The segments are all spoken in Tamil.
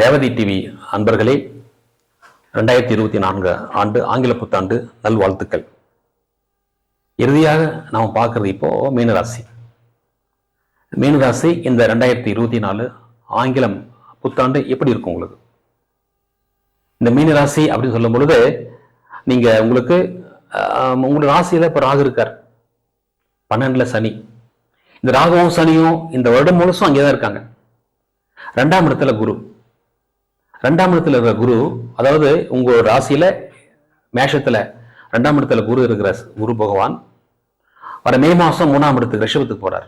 தேவதி டிவி அன்பர்களே ரெண்டாயிரத்தி இருபத்தி நான்கு ஆண்டு ஆங்கில புத்தாண்டு நல்வாழ்த்துக்கள். இறுதியாக நாம் பார்க்குறது இப்போ மீனராசி. மீனராசி இந்த ரெண்டாயிரத்தி இருபத்தி நாலு ஆங்கிலம் புத்தாண்டு எப்படி இருக்கும் உங்களுக்கு? இந்த மீனராசி அப்படின்னு சொல்லும் பொழுது நீங்க உங்களுக்கு உங்களோட ராசியில இப்ப ராகு இருக்கார். பன்னெண்டுல சனி. இந்த ராகுவும் சனியும் இந்த வருடம் முழுசும் அங்கே தான் இருக்காங்க. ரெண்டாம் இடத்துல குரு. ரெண்டாம் இடத்துல இருக்கிற குரு அதாவது உங்கள் ராசியில் மேஷத்தில் ரெண்டாம் இடத்துல குரு இருக்கிற குரு பகவான் வர மே மாதம் மூணாம் இடத்துக்கு ரிஷபத்துக்கு போகிறார்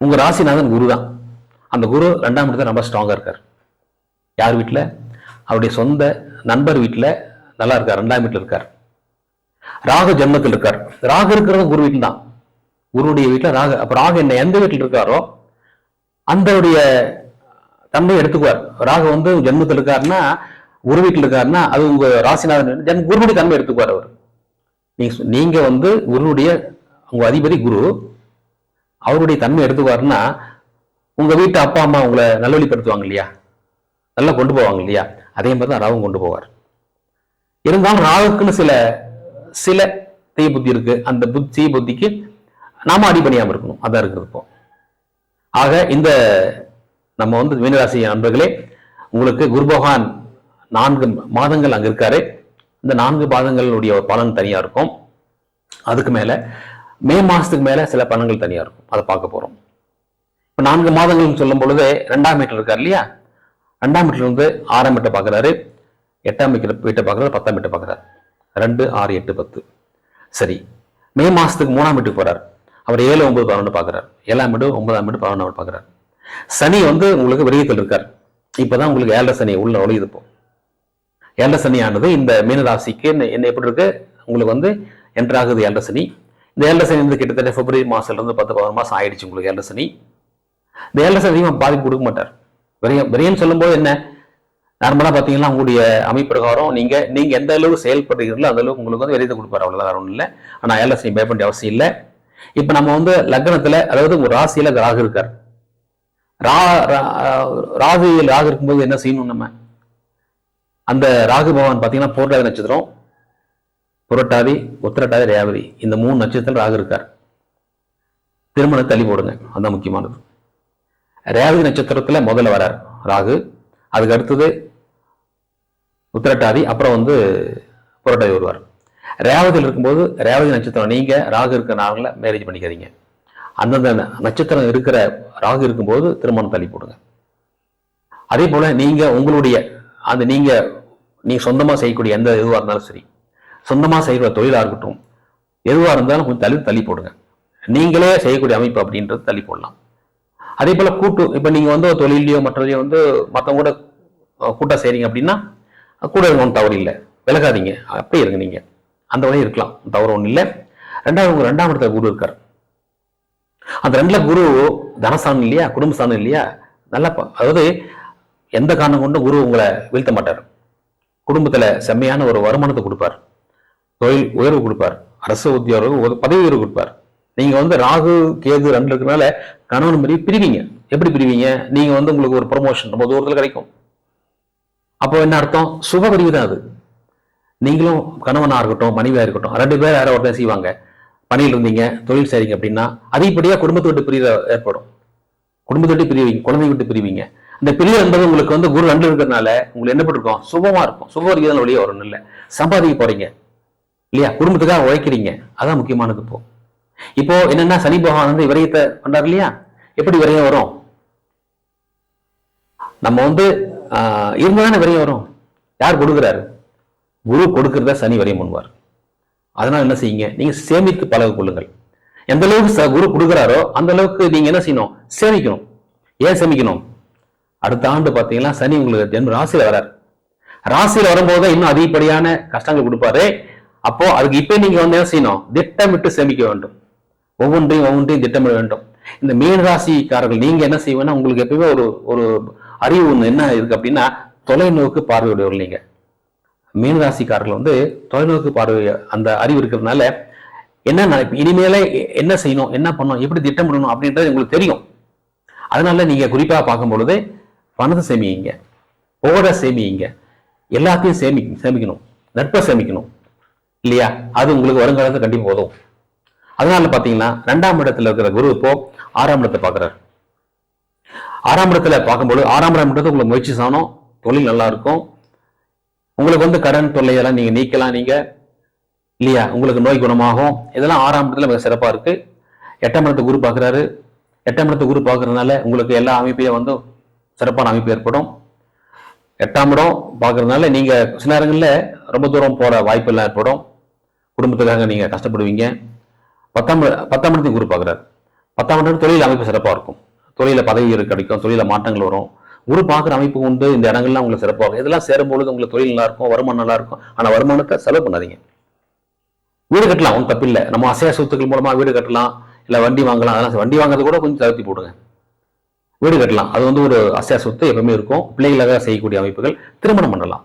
உங்கள் ராசிநாதன் குரு தான் அந்த குரு ரெண்டாம் இடத்துல ரொம்ப ஸ்ட்ராங்காக இருக்கார். யார் வீட்டில் அவருடைய சொந்த நண்பர் வீட்டில் நல்லா இருக்கார் ரெண்டாம் வீட்டில் இருக்கார். ராகு ஜென்மத்தில் இருக்கார். ராகு இருக்கிறது குரு வீட்டில் தான் குருடைய வீட்டில் ராகு அப்போ ராகு என்ன எந்த வீட்டில் இருக்காரோ அந்தவுடைய தன்மை எடுத்துக்குவார். ராகு வந்து ஜென்மத்தில் இருக்காருன்னா ஒரு வீட்டில் இருக்காருன்னா அது உங்க ராசிநாதன் ஜென் குருவுடைய தன்மை எடுத்துக்குவார் அவர். நீங்க சொ- நீங்க வந்து குருவுடைய உங்க அதிபதி குரு அவருடைய தன்மை எடுத்துக்குவாருன்னா உங்க வீட்டு அப்பா அம்மா உங்களை நல்வழிப்படுத்துவாங்க இல்லையா? நல்லா கொண்டு போவாங்க இல்லையா? அதே மாதிரி தான் ராகும் கொண்டு போவார். இருந்தாலும் ராகுக்குன்னு சில சில தீய புத்தி இருக்கு. அந்த புத்தி தீய புத்திக்கு நாம அடிபணியாமல் இருக்கணும். அதான் இருக்கிறப்போ இப்போ. ஆக இந்த நம்ம வந்து மீனராசி அன்பர்களே உங்களுக்கு குருபகவான் நான்கு மாதங்கள் அங்க இருக்காரு. இந்த நான்கு மாதங்களுடைய பலன் தனியா இருக்கும். அதுக்கு மேல மே மாசத்துக்கு மேல சில பலன்கள் தனியா இருக்கும். அதை பார்க்க போறோம். இப்ப நான்கு மாதங்கள்னு சொல்லும் பொழுது ரெண்டாம் வீட்டில் இருக்கார் இல்லையா? ரெண்டாம் வீட்டில் இருந்து ஆறாம் வீட்டை பார்க்குறாரு. எட்டாம் வீட்டில் வீட்டை பார்க்குறாரு பத்தாம் வீட்டை பார்க்குறாரு. ரெண்டு ஆறு எட்டு பத்து. சரி. மே மாசத்துக்கு மூணாம் வீட்டுக்கு போகிறார் அவர் ஏழு ஒன்பது பதினொன்று பார்க்கறார். ஏழாம் வீடு ஒன்பதாம் வீடு பதினொன்றாம் வீடு பார்க்குறாரு. சனி வந்து உங்களுக்கு விரயத்தில் இருக்கார். இப்பதான் உங்களுக்கு ஏழரை சனி உள்ள நுழையுது இப்போ. ஏழரை சனியானது இந்த மீனராசிக்கு என்ன என்ன எப்படி இருக்கு? உங்களுக்கு வந்து என்ட்ராகுது ஏழரை சனி. இந்த ஏழரை சனி வந்து கிட்டத்தட்ட பிப்ரவரி மாசத்துல இருந்து பத்து பதினொரு மாசம் ஆயிடுச்சு உங்களுக்கு ஏழரை சனி. இந்த ஏழரை சனி அதிகமாக பாதிப்பு கொடுக்க மாட்டார். விரயம் விரயம் சொல்லும்போது என்ன? நார்மலா பாத்தீங்கன்னா உங்களுடைய அமைப்பு பிரகாரம் நீங்க நீங்க எந்த அளவுக்கு செயல்படுறீங்களோ அந்த அளவுக்கு உங்களுக்கு வந்து விரயத்தை கொடுப்பாரு. அவ்வளோதான் வேற ஒன்றும் இல்லை. ஆனா ஏழரை சனி பயப்பட வேண்டிய அவசியம் இல்லை. இப்ப நம்ம வந்து லக்னத்தில் அதாவது ஒரு ராசியில ராகு இருக்கார். ரா ரா- ராகு ராகு இருக்கும்போது என்ன செய்யணும் நம்ம? அந்த ராகு பகவான் பார்த்தீங்கன்னா போராட நட்சத்திரம் புரட்டாதி உத்திரட்டாதி ரேவதி. இந்த மூணு நட்சத்திரம் ராகு இருக்கார். திருமணம் தள்ளி போடுங்க. அதான் முக்கியமானது. ரேவதி நட்சத்திரத்தில் முதல்ல வரார் ராகு. அதுக்கு அடுத்தது உத்திரட்டாதி அப்புறம் வந்து புரட்டாதி வருவார். ரேவதியில் இருக்கும்போது ரேவதி நட்சத்திரம் நீங்கள் ராகு இருக்கிற நாளில் மேரேஜ் பண்ணிக்காதீங்க. அந்தந்த நட்சத்திரம் இருக்கிற ராகு இருக்கும்போது திருமணம் தள்ளி போடுங்க. அதே போல் நீங்கள் உங்களுடைய அந்த நீங்கள் நீங்கள் சொந்தமாக செய்யக்கூடிய எந்த எதுவாக இருந்தாலும் சரி சொந்தமாக செய்கிற தொழிலாக இருக்கட்டும் எதுவாக இருந்தாலும் கொஞ்சம் தள்ளி தள்ளி போடுங்க. நீங்களே செய்யக்கூடிய அமைப்பு அப்படின்றது தள்ளி போடலாம். அதே போல் கூட்டு இப்போ நீங்கள் வந்து தொழிலையோ மற்றதையோ வந்து மற்றவங்க கூட கூட்டாக செய்கிறீங்க அப்படின்னா கூட ஒன்றும் தவறு இல்லை. விலகாதீங்க. அப்படியே இருங்க நீங்கள் அந்த வழியும் இருக்கலாம். தவறு ஒன்றும் இல்லை. ரெண்டாவது உங்கள் ரெண்டாம் இடத்துல குரு இருக்கார். அந்த ரெண்டுல குரு தனஸ்தானம் இல்லையா? குடும்பஸ்தானம் இல்லையா? நல்லா அதாவது எந்த காரணம் கொண்டும் குரு உங்களை வீழ்த்த மாட்டார். குடும்பத்துல செம்மையான ஒரு வருமானத்தை கொடுப்பார். தொழில் உயர்வு கொடுப்பார். அரசு உத்தியோகம் பதவி உயர்வு கொடுப்பார். நீங்க வந்து ராகு கேது ரெண்டு இருக்கிறனால கணவன் மாதிரி பிரிவீங்க. எப்படி பிரிவீங்க? நீங்க வந்து உங்களுக்கு ஒரு ப்ரொமோஷன் ரொம்ப தூரத்துல கிடைக்கும். அப்போ என்ன அர்த்தம்? சுப பிரிவு தான் அது. நீங்களும் கணவனா இருக்கட்டும் மனைவியாக இருக்கட்டும் ரெண்டு பேர் யாரோ ஒருத்தர் செய்வாங்க. பணியில் இருந்தீங்க தொழில் செய்றீங்க அப்படின்னா அதிகப்படியா குடும்பத்தை விட்டு பிரிவு ஏற்படும். குடும்பத்தை விட்டு பிரிவீங்க குழந்தை விட்டு பிரிவீங்க. இந்த பிரிவு என்பது உங்களுக்கு வந்து குரு நன்று இருக்கிறதுனால உங்களுக்கு என்ன பண்ணிருக்கோம்? சுபமா இருக்கும். சுப ரீதியான வழியே வரும் இல்லை. சம்பாதிக்க போறீங்க. இல்லையா? குடும்பத்துக்காக உழைக்கிறீங்க. அதான் முக்கியமானது இப்போ. இப்போ என்னன்னா சனி பகவான் வந்து விரயத்தை பண்றாரு இல்லையா? எப்படி விரயம் வரும்? நம்ம வந்து ஆஹ், இருந்தாதானே விரயம் வரும். யார் கொடுக்குறாரு? குரு கொடுக்கறத சனி வரையும் பண்ணுவார். அதனால் என்ன செய்யுங்க? நீங்கள் சேமித்து பழக கொள்ளுங்கள். எந்த அளவுக்கு ச- குரு கொடுக்குறாரோ அந்த அளவுக்கு நீங்கள் என்ன செய்யணும்? சேமிக்கணும். ஏன் சேமிக்கணும்? அடுத்த ஆண்டு பார்த்தீங்கன்னா சனி உங்களுக்கு ஜென்ம ராசியில் வரார். ராசியில் வரும்போது தான் இன்னும் அதிகப்படியான கஷ்டங்கள் கொடுப்பாரு. அப்போ அதுக்கு இப்போ நீங்கள் வந்து என்ன செய்யணும்? திட்டமிட்டு சேமிக்க வேண்டும். ஒவ்வொன்றையும் ஒவ்வொன்றையும் திட்டமிட வேண்டும். இந்த மீன ராசிக்காரர்கள் நீங்கள் என்ன செய்வேன்னா உங்களுக்கு எப்பவுமே ஒரு ஒரு அறிவு ஒன்று என்ன இருக்கு அப்படின்னா தொலைநோக்கு பார்வையுடையவர்கள் நீங்கள் மீனராசிக்காரர்கள் வந்து தொலைநோக்கு பார்வை அந்த அறிவு இருக்கிறதுனால என்ன இனிமேலே இனிமேல என்ன செய்யணும் என்ன பண்ணணும் எப்படி திட்டமிடணும் அப்படின்றது உங்களுக்கு தெரியும். அதனால நீங்க குறிப்பாக பார்க்கும் பொழுது பணத்தை சேமிங்க. புகழை சேமிங்க. எல்லாத்தையும் சேமி சேமிக்கணும். நட்பை சேமிக்கணும். இல்லையா? அது உங்களுக்கு வருங்காலத்தில் கண்டிப்பாக உதவும். அதனால பார்த்தீங்கன்னா ரெண்டாம் இடத்துல இருக்கிற குரு இப்போ ஆறாம் இடத்தை பார்க்குறாரு ஆறாம் இடத்துல பார்க்கும்போது ஆறாம் இடம் உங்களுக்கு முயற்சி சாணம் தொழில் நல்லா இருக்கும். உங்களுக்கு வந்து கடன் தொல்லையெல்லாம் நீங்க நீக்கலாம் நீங்க இல்லையா? உங்களுக்கு நோய் குணமாகும். இதெல்லாம் ஆறாம் இடத்துல மிக சிறப்பாக இருக்கு. எட்டாம் இடத்து குரு பார்க்குறாரு. எட்டாம் இடத்து குரு பார்க்கறதுனால உங்களுக்கு எல்லா அமைப்பையும் வந்து சிறப்பான அமைப்பு ஏற்படும். எட்டாம் இடம் பார்க்கறதுனால நீங்க சில நேரங்களில் ரொம்ப தூரம் போற வாய்ப்பெல்லாம் ஏற்படும். குடும்பத்துக்காக நீங்க கஷ்டப்படுவீங்க. பத்தாம் பத்தாம் இடத்தையும் குரு பார்க்குறாரு. பத்தாம் இடம் தொழில் அமைப்பு சிறப்பாக இருக்கும். தொழில பதவி கிடைக்கும். தொழில மாற்றங்கள் வரும். ஒரு பார்க்குற அமைப்பு உண்டு இந்த இடங்கள்லாம் உங்களுக்கு சிறப்பாகும். இதெல்லாம் சேரும்பொழுது உங்களுக்கு தொழில் நல்லா இருக்கும் வருமானம் நல்லா இருக்கும் ஆனால் வருமானத்தை செலவு பண்ணாதீங்க. வீடு கட்டலாம் ஒன்றும் தப்பில்லை. நம்ம அசையா சொத்துக்கள் மூலமாக வீடு கட்டலாம் இல்லை வண்டி வாங்கலாம் அதெல்லாம் வண்டி வாங்குறது கூட கொஞ்சம் தவிர்த்து போடுங்க. வீடு கட்டலாம். அது வந்து ஒரு அசையா சொத்து எப்பவுமே இருக்கும். பிள்ளைகளாக செய்யக்கூடிய அமைப்புகள். திருமணம் பண்ணலாம்.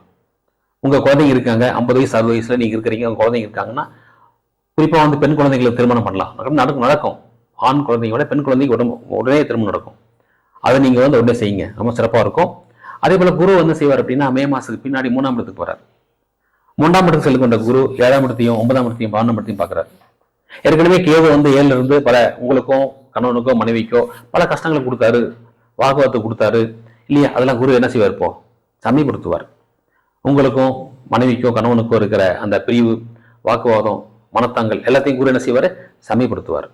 உங்கள் குழந்தைங்க இருக்காங்க ஐம்பது வயசு அறுபது வயசுல நீங்கள் இருக்கிறீங்க உங்கள் குழந்தைங்க இருக்காங்கன்னா குறிப்பாக வந்து பெண் குழந்தைங்களுக்கு திருமணம் பண்ணலாம். நடக்கும் நடக்கும் நடக்கும். ஆண் குழந்தைங்க விட பெண் குழந்தைங்க உடம்பு உடனே திருமணம் நடக்கும். அதை நீங்கள் வந்து உடனே செய்யுங்க. ரொம்ப சிறப்பாக இருக்கும். அதே போல் குரு வந்து செய்வார் அப்படின்னா மே மாதத்துக்கு பின்னாடி மூணாம் இடத்துக்கு போகிறார் மூன்றாம் இடத்துக்கு கொண்ட குரு ஏழாம் இடத்தையும் ஒன்பதாம் இடத்தையும் பன்னெண்டாம் இடத்தையும் பார்க்குறாரு. ஏற்கனவே கேது வந்து ஏழுல இருந்து பல உங்களுக்கும் கணவனுக்கோ மனைவிக்கோ பல கஷ்டங்களை கொடுத்தாரு. வாக்குவாதத்தை கொடுத்தாரு. இல்லையா? அதெல்லாம் குரு என்ன செய்வார் இப்போ? சமயப்படுத்துவார் உங்களுக்கும் மனைவிக்கோ கணவனுக்கோ இருக்கிற அந்த பிரிவு வாக்குவாதம் மனத்தாங்கள் எல்லாத்தையும் குரு என்ன செய்வார்? சமயப்படுத்துவார்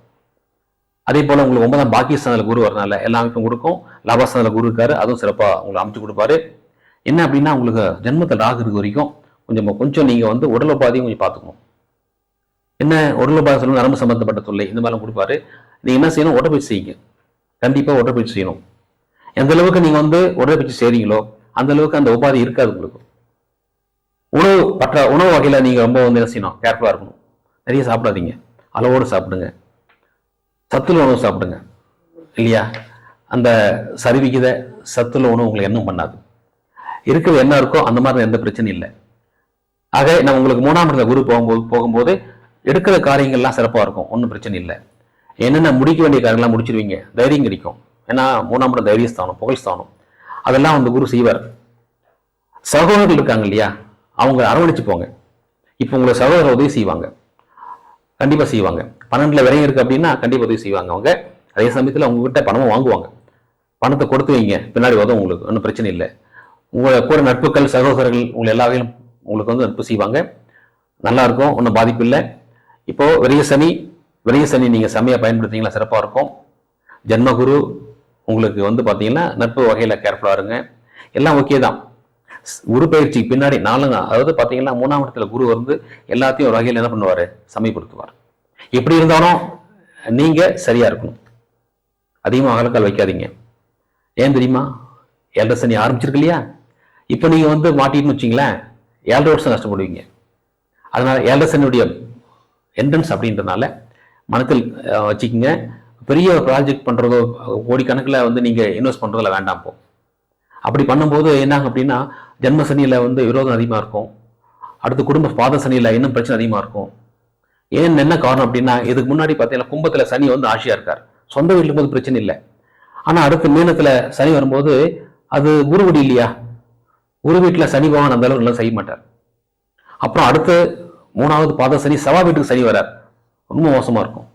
அதே போல் உங்களுக்கு ஒன்பதாம் பாக்கியஸ்தானில் குரு வரனால எல்லா அமைப்பும் கொடுக்கும். லாபஸ்தானில் குரு இருக்காரு. அதுவும் சிறப்பாக உங்களுக்கு அமைச்சு கொடுப்பாரு. என்ன அப்படின்னா உங்களுக்கு ஜென்மத்தில் ராகு இருக்க வரைக்கும் கொஞ்சம் கொஞ்சம் நீங்கள் வந்து உடல் உபாதையும் கொஞ்சம் பார்த்துக்கணும். என்ன? உடல் உபாதை சொல்லணும் நரம்பு சம்மந்தப்பட்ட தொல்லை இந்த மாதிரிலாம் கொடுப்பாரு. நீங்கள் என்ன செய்யணும்? உடற்பயிற்சி செய்யுங்க. கண்டிப்பாக உடற்பயிற்சி செய்யணும். எந்த அளவுக்கு நீங்கள் வந்து உடற்பயிற்சி செய்கிறீங்களோ அந்த அளவுக்கு அந்த உபாதி இருக்காது உங்களுக்கு. உணவு பற்ற உணவு வகையில் நீங்கள் ரொம்ப வந்து என்ன செய்யணும்? கேர்ஃபுல்லாக இருக்கணும். நிறைய சாப்பிடாதீங்க. அளவோடு சாப்பிடுங்க. சத்துள்ள உணவு சாப்பிடுங்க. இல்லையா? அந்த சரிவிகித சத்துள்ள உணவு உங்களுக்கு என்ன பண்ணாது. இருக்கிறது என்ன இருக்கோ அந்த மாதிரி எந்த பிரச்சனையும் இல்லை. ஆக நம்ம உங்களுக்கு மூணாம் இடத்துல குரு போகும்போது போகும்போது எடுக்கிற காரியங்கள்லாம் சிறப்பாக இருக்கும். ஒன்றும் பிரச்சனை இல்லை. என்னென்ன முடிக்க வேண்டிய காரியங்கள்லாம் முடிச்சிருவீங்க? தைரியம் கிடைக்கும். ஏன்னா மூணாம் இடம் தைரியஸ்தானம் புகழ்ஸ்தானம். அதெல்லாம் வந்து குரு செய்வார். சகோதரர்கள் இருக்காங்க இல்லையா? அவங்க அரவணைச்சு போங்க. இப்போ உங்களை சகோதரர் உதவி செய்வாங்க. கண்டிப்பாக செய்வாங்க. பன்னெண்டுல விரையும் இருக்கு அப்படின்னா கண்டிப்பாக உதவி செய்வாங்க அவங்க. அதே சமயத்தில் உங்ககிட்ட பணமும் வாங்குவாங்க. பணத்தை கொடுத்து வைங்க. பின்னாடி உதவும் உங்களுக்கு. ஒன்றும் பிரச்சனை இல்லை. உங்களை கூட நட்புகள் சகோதரர்கள் உங்களை எல்லா வகையிலும் உங்களுக்கு வந்து நட்பு செய்வாங்க. நல்லா இருக்கும். ஒன்றும் பாதிப்பு இல்லை. இப்போது விரைய சனி விரைய சனி நீங்கள் செம்மையாக பயன்படுத்திங்களா சிறப்பாக இருக்கும். ஜென்மகுரு உங்களுக்கு வந்து பார்த்தீங்கன்னா நட்பு வகையில் கேர்ஃபுல்லாக இருங்க. எல்லாம் ஓகே தான். குரு பயிற்சிக்கு பின்னாடி நாலுங்க அதாவது பார்த்தீங்கன்னா மூணாம் இடத்துல குரு வந்து எல்லாத்தையும் ஒரு வகையில் என்ன பண்ணுவார்? சமயப்படுத்துவார். எப்படி இருந்தாலும் நீங்கள் சரியாக இருக்கணும். அதிகமாக அகலக்கால் வைக்காதீங்க. ஏன் தெரியுமா? ஏழரை சனி ஆரம்பிச்சிருக்கு இல்லையா? இப்போ நீங்கள் வந்து மாட்டின்னு வச்சிங்களேன் ஏழரை வருஷம் கஷ்டப்படுவீங்க. அதனால் ஏழரை சனியுடைய என்ட்ரன்ஸ் அப்படின்றனால மனத்தில் வச்சுக்கோங்க. பெரிய ப்ராஜெக்ட் பண்ணுறதோ கோடிக்கணக்கில் வந்து நீங்கள் இன்வெஸ்ட் பண்ணுறதுல வேண்டாம் போ. அப்படி பண்ணும்போது என்னாகும் அப்படின்னா ஜென்ம சனியில் வந்து விரோதம் அதிகமாக இருக்கும். அடுத்து குடும்ப பாத சனியில் இன்னும் பிரச்சனை அதிகமாக இருக்கும். ஏன் என்ன காரணம் அப்படின்னா இதுக்கு முன்னாடி பார்த்தீங்கன்னா கும்பத்தில் சனி வந்து ஆட்சியாக இருக்கார். சொந்த வீட்டில் போது பிரச்சனை இல்லை. ஆனால் அடுத்து மீனத்தில் சனி வரும்போது அது குரு இல்லையா? குரு வீட்டில் சனி பகவான் அந்த அளவுக்கு நல்லா செய்ய மாட்டார். அப்புறம் அடுத்து மூணாவது பாத சனி சவா வீட்டுக்கு சனி வரார். ரொம்ப மோசமாக இருக்கும்.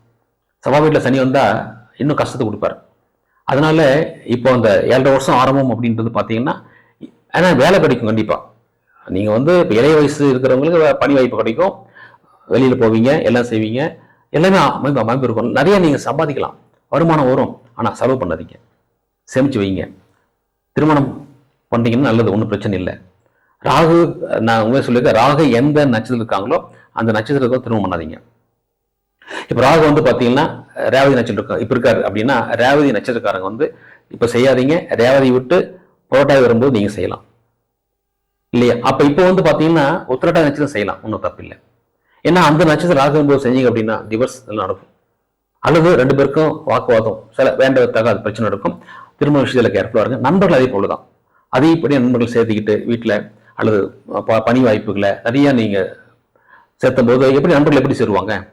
சவா வீட்டில் சனி வந்தால் இன்னும் கஷ்டத்தை கொடுப்பார். அதனால இப்போ அந்த ஏழரை வருஷம் ஆரம்பம் அப்படின்றது பார்த்தீங்கன்னா ஏன்னா வேலை கிடைக்கும் கண்டிப்பாக நீங்கள் வந்து இப்போ இளைய வயசு இருக்கிறவங்களுக்கு பணி வாய்ப்பு கிடைக்கும். வெளியில் போவீங்க எல்லாம் செய்வீங்க. எல்லாமே அமைப்பு அமைப்பு இருக்கும் நிறைய நீங்கள் சம்பாதிக்கலாம். வருமானம் வரும். ஆனால் செலவு பண்ணாதீங்க. சேமிச்சு வைங்க. திருமணம் பண்ணிங்கன்னா நல்லது ஒன்றும் பிரச்சனை இல்லை. ராகு நான் உண்மையை சொல்லியிருக்கேன் ராகு எந்த நட்சத்திரம் இருக்காங்களோ அந்த நட்சத்திரத்தை திருமணம் பண்ணாதீங்க. இப்போ ராகு வந்து பார்த்தீங்கன்னா ரேவதி நட்சத்திரம் இருக்கா இப்போ இருக்காரு அப்படின்னா ரேவதி நட்சத்திரக்காரங்க வந்து இப்போ செய்யாதீங்க. ரேவதி விட்டு புரோட்டாய் வரும்போது நீங்கள் செய்யலாம். இல்லையா? அப்போ இப்போ வந்து பார்த்தீங்கன்னா உத்திரட்டாய் நட்சத்திரம் செய்யலாம். ஒன்றும் தப்பு இல்லை. ஏன்னா அந்த நட்சத்திரம் ராகு போது செஞ்சீங்க அப்படின்னா டிவர்ஸ் நடக்கும். அல்லது ரெண்டு பேருக்கும் வாக்குவாதம் சில வேண்டத்தக்க அது பிரச்சனை நடக்கும். திருமண விஷயத்தில் கேர்ஃபுல்லாக இருங்க. நண்பர்கள் அதே போல தான் படி நண்பர்கள் சேர்த்துக்கிட்டு வீட்டில் அல்லது ப- பணி வாய்ப்புகளை நிறையா நீங்கள் சேர்த்தும் போது எப்படி நண்பர்கள் எப்படி சேருவாங்க?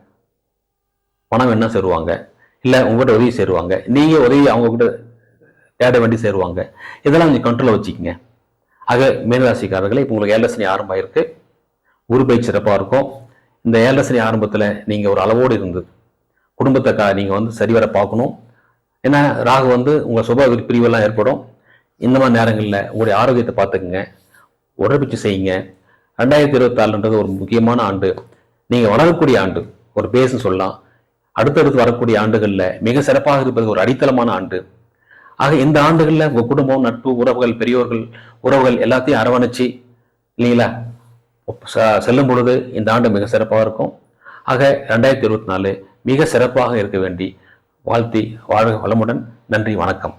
பணம் என்ன சேருவாங்க. இல்லை உங்கள்கிட்ட உதவி சேருவாங்க. நீங்கள் உதவி அவங்கக்கிட்ட தேட வேண்டி சேருவாங்க. இதெல்லாம் கொஞ்சம் கண்ட்ரோலில் வச்சுக்கோங்க. ஆக மீனராசிக்காரர்களே இப்போ உங்களுக்கு ஏழரசனி ஆரம்பமாயிருக்கு உருபை சிறப்பாக இருக்கும். இந்த ஏழரசனி ஆரம்பத்தில் நீங்கள் ஒரு அளவோடு இருந்து குடும்பத்தை கா நீங்கள் வந்து சரிவர பார்க்கணும். ஏன்னா ராகு வந்து உங்கள் சுப பிரிவெல்லாம் ஏற்படும். இந்த மாதிரி நேரங்களில் உங்களுடைய ஆரோக்கியத்தை பார்த்துக்குங்க. உடற்பயிற்சி செய்யுங்க. ரெண்டாயிரத்தி இருபத்தாறுன்றது ஒரு முக்கியமான ஆண்டு. நீங்கள் வளரக்கூடிய ஆண்டு. ஒரு பேஸ்னு சொல்லலாம். அடுத்தடுத்து வரக்கூடிய ஆண்டுகளில் மிக சிறப்பாக இருப்பது ஒரு அடித்தளமான ஆண்டு. ஆக இந்த ஆண்டுகளில் உங்கள் குடும்பம் நட்பு உறவுகள் பெரியோர்கள் உறவுகள் எல்லாத்தையும் அரவணைச்சு இல்லைங்களா? செல்லும் பொழுது இந்த ஆண்டு மிக சிறப்பாக இருக்கும். ஆக ரெண்டாயிரத்தி இருபத்தி நாலு மிக சிறப்பாக இருக்க வேண்டி வாழ்த்தி வாழ்க வளமுடன். நன்றி வணக்கம்.